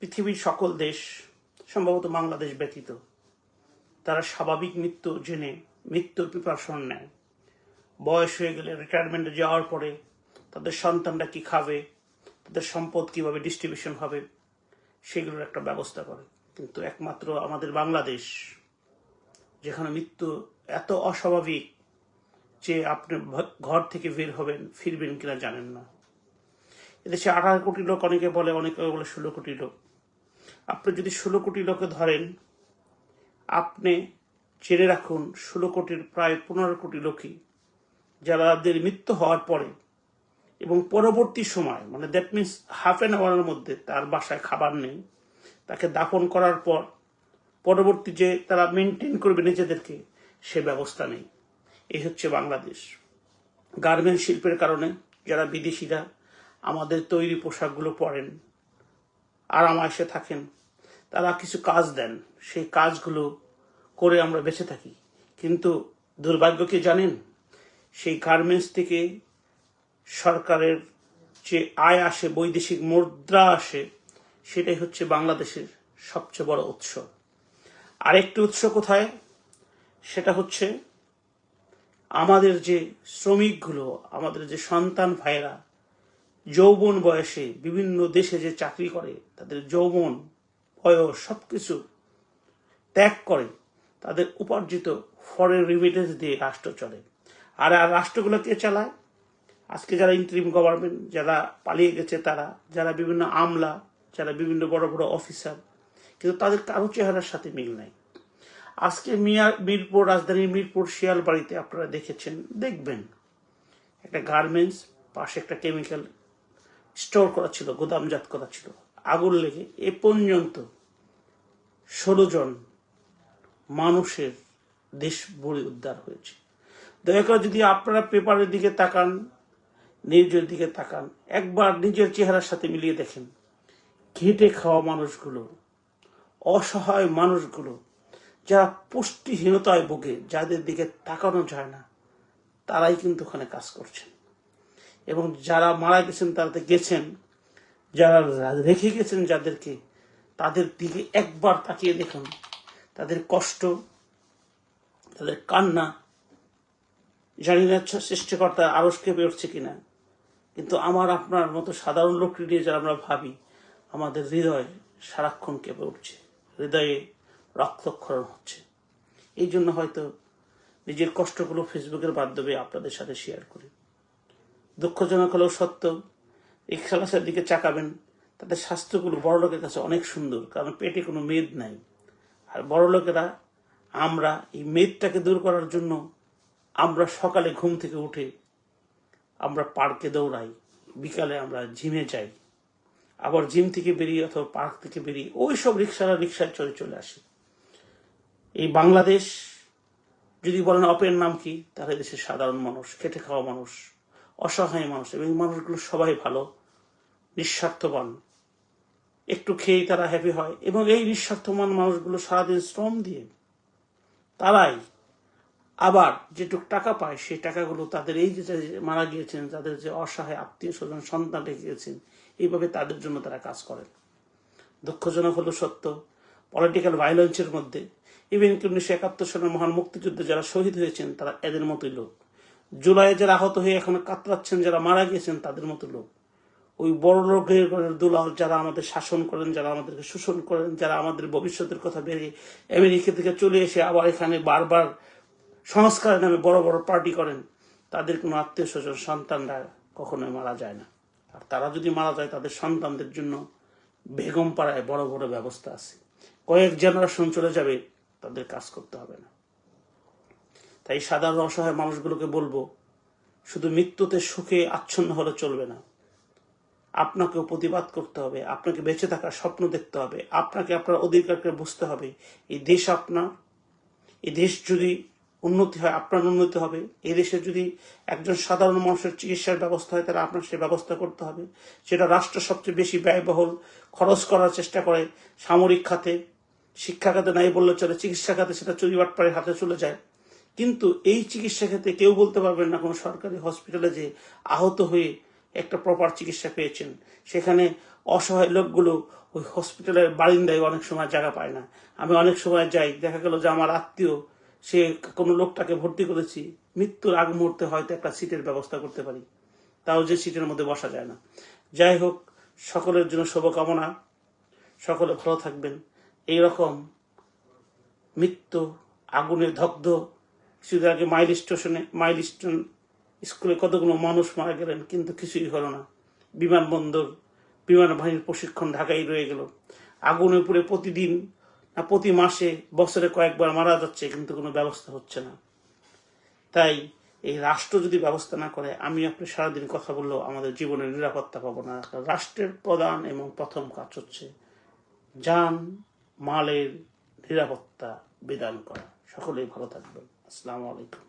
পৃথিবীর সকল দেশ, সম্ভবত বাংলাদেশ ব্যতীত, তারা স্বাভাবিক মৃত্যু জেনে মৃত্যুর প্রিপারেশন নেয়। বয়স হয়ে গেলে রিটায়ারমেন্টে যাওয়ার পরে তাদের সন্তানরা কি খাবে, তাদের সম্পদ কীভাবে ডিস্ট্রিবিউশন হবে, সেগুলোর একটা ব্যবস্থা করে। কিন্তু একমাত্র আমাদের বাংলাদেশ, যেখানে মৃত্যু এত অস্বাভাবিক যে আপনি ঘর থেকে বের হবেন, ফিরবেন কিনা জানেন না। এদেশে আঠারো কোটি লোক, অনেকে বলে অনেকে বলে ষোলো কোটি লোক। আপনি যদি ষোলো কোটি লোকে ধরেন, আপনি জেনে রাখুন, ষোলো কোটির প্রায় পনেরো কোটি লোকই যাদের মৃত্যু হওয়ার পরে এবং পরবর্তী সময় মানে দ্যাট মিনস হাফ অ্যান আওয়ারের মধ্যে তার বাসায় খাবার নেই, তাকে দাফন করার পর পরবর্তী যে তারা মেনটেন করবে নিজেদেরকে, সে ব্যবস্থা নেই। এই হচ্ছে বাংলাদেশ। গার্মেন্ট শিল্পের কারণে যারা বিদেশিরা আমাদের তৈরি পোশাকগুলো পরেন আরামায়েসে থাকেন। তারা কিছু কাজ দেন। সেই কাজগুলো করে আমরা বেঁচে থাকি। কিন্তু দুর্ভাগ্য কি জানেন? সেই গার্মেন্টস থেকে সরকারের যে আয় আসে, বৈদেশিক মুদ্রা আসে, সেটাই হচ্ছে বাংলাদেশের সবচেয়ে বড় উৎস। আরেকটি উৎস কোথায়? সেটা হচ্ছে আমাদের যে শ্রমিকগুলো, আমাদের যে সন্তান ভাইয়েরা যৌবন বয়সে বিভিন্ন দেশে যে চাকরি করে, তাদের যৌবন, বয়স সবকিছু ত্যাগ করে, তাদের উপার্জিত ফরেন রিমিটেন্স দিয়ে রাষ্ট্র চলে। আর আর রাষ্ট্রগুলো কে চালায়? আজকে যারা ইন্টারিম গভর্নমেন্ট যারা পালিয়ে গেছে তারা, যারা বিভিন্ন আমলা, যারা বিভিন্ন বড় বড় অফিসার কিন্তু তাদের কারও চেহারার সাথে মিল নাই। আজকে মিয়া, মিরপুর রাজধানীর মিরপুর শিয়ালবাড়িতে আপনারা দেখেছেন, দেখবেন। একটা গার্মেন্টস পাশে একটা কেমিক্যাল স্টোর করা ছিল, গোদামজাত করা ছিল। আগুন লেগে এ পর্যন্ত ষোলো জন মানুষের দেশ বড়ি উদ্ধার হয়েছে। দয়া করে যদি আপনারা পেপারের দিকে তাকান, নিউজের দিকে তাকান, একবার নিজের চেহারার সাথে মিলিয়ে দেখেন, ঘেটে খাওয়া মানুষগুলো, অসহায় মানুষগুলো, যারা পুষ্টিহীনতায় ভোগে, যাদের দিকে তাকানো যায় না, তারাই কিন্তু ওখানে কাজ করছেন। এবং যারা মারা গেছেন তারাতে গেছেন। যারা রেখে গেছেন যাদেরকে, তাদের দিকে একবার তাকিয়ে দেখুন। তাদের কষ্ট, তাদের কান্না, জানি না সৃষ্টিকর্তা আরস কেঁপে উঠছে কিনা। কিন্তু আমার, আপনার মতো সাধারণ লোক নিয়ে যারা আমরা ভাবি, আমাদের হৃদয় সারাক্ষণ কেঁপে উঠছে। হৃদয়ে রক্তক্ষরণ হচ্ছে। এই জন্য হয়তো নিজের কষ্টগুলো ফেসবুকের মাধ্যমে আপনাদের সাথে শেয়ার করি। দুঃখজনক হলেও সত্য। খেলাসের দিকে চাকাবেন তাদের স্বাস্থ্যগুলো বড় লোকের কাছে অনেক সুন্দর, কারণ পেটে কোনো মেদ নাই। আর বড় লোকেরা আমরা এই মেদটাকে দূর করার জন্য আমরা সকালে ঘুম থেকে উঠে আমরা পার্কে দৌড়াই, বিকালে আমরা জিমে যাই, আবার জিম থেকে বেরিয়ে অথবা পার্ক থেকে বেরিয়ে ওই সব রিক্সারা রিক্সায় চলে চলে আসে। এই বাংলাদেশ, যদি বলেন অপের নাম কি, তাহলে দেশের সাধারণ মানুষ, খেটে খাওয়া মানুষ। অসহায় মানুষ এবং মানুষগুলো সবাই ভালো, নিঃস্বার্থবান। একটু খেয়েই তারা হ্যাপি হয় এবং এই নিঃস্বার্থবান মানুষগুলো সারাদিন শ্রম দিয়ে তারাই আবার যেটুক টাকা পায় সেই টাকাগুলো তাদের এই যে মারা গিয়েছেন, তাদের যে অসহায় আত্মীয় স্বজন, সন্তান গিয়েছেন, এইভাবে তাদের জন্য তারা কাজ করেন। দুঃখজনক হলো সত্য পলিটিক্যাল ভায়োলেন্সের মধ্যে ইভেন উনিশশো একাত্তর সালের মহান মুক্তিযুদ্ধে যারা শহীদ হয়েছেন, তারা এদের মতোই লোক। জুলাইয়ে যারা আহত হয়ে এখন কাতরাচ্ছেন, যারা মারা গিয়েছেন তাদের মতো লোক। ওই বড় লোকের দুলাল যারা আমাদের শাসন করেন, যারা আমাদেরকে শোষণ করেন, যারা আমাদের ভবিষ্যতের কথা বেরিয়ে আমেরিকা থেকে চলে এসে আবার এখানে বারবার সংস্কারের নামে বড় বড় পার্টি করেন, তাদের কোনো আত্মীয় স্বজন, সন্তানরা কখনোই মারা যায় না। আর তারা যদি মারা যায়, তাদের সন্তানদের জন্য বেগম পাড়ায় বড় বড় ব্যবস্থা আছে। কয়েক জেনারেশন চলে যাবে, তাদের কাজ করতে হবে না। তাই সাধারণ অসহায় মানুষগুলোকে বলব, শুধু মৃত্যুতে সুখে আচ্ছন্ন হলে চলবে না। আপনাকেও প্রতিবাদ করতে হবে, আপনাকে বেঁচে থাকার স্বপ্ন দেখতে হবে, আপনাকে আপনার অধিকারকে বুঝতে হবে। এই দেশ আপনার, এই দেশ যদি উন্নতি হয়, আপনার উন্নতি হবে। এই দেশে যদি একজন সাধারণ মানুষের চিকিৎসার ব্যবস্থা হয়, তাহলে আপনার সে ব্যবস্থা করতে হবে। সেটা রাষ্ট্র সবচেয়ে বেশি ব্যয়বহুল, খরচ করার চেষ্টা করে সামরিক খাতে, শিক্ষা খাতে নাই বললে চলে, চিকিৎসা খাতে সেটা চুরি চুরিবাটপাড়ের হাতে চলে যায়। কিন্তু এই চিকিৎসা ক্ষেত্রে কেউ বলতে পারবেন না কোনো সরকারি হসপিটালে যে আহত হয়ে একটা প্রপার চিকিৎসা পেয়েছেন। সেখানে অসহায় লোকগুলো ওই হসপিটালের বারিন্দায় অনেক সময় জায়গা পায় না। আমি অনেক সময় যাই, দেখা গেল যে আমার আত্মীয়, সে কোনো লোকটাকে ভর্তি করেছি, মৃত্যুর আগ মুহূর্তে হয়তো একটা সিটের ব্যবস্থা করতে পারি। তাও যে সিটের মধ্যে বসা যায় না। যাই হোক, সকলের জন্য শুভকামনা। সকলে ভালো থাকবেন। এই রকম মৃত্যু, আগুনে দগ্ধ কিছুদিন আগে মাইল স্টেশনে মাইল স্টেশন স্কুলে কতগুলো মানুষ মারা গেলেন কিন্তু কিছুই হলো না। বিমানবন্দর বিমান বাহিনীর প্রশিক্ষণ ঢাকায় রয়ে গেল। আগুনে উপরে প্রতিদিন না প্রতি মাসে বছরে কয়েকবার মারা যাচ্ছে কিন্তু কোনো ব্যবস্থা হচ্ছে না। তাই এই রাষ্ট্র যদি ব্যবস্থা না করে, আমি আপনি সারাদিন কথা বললেও আমাদের জীবনের নিরাপত্তা পাবো না। রাষ্ট্রের প্রধান এবং প্রথম কাজ হচ্ছে যান, মালের নিরাপত্তা বিধান করা। সকলেই ভালো থাকবেন। আসসালামু আলাইকুম।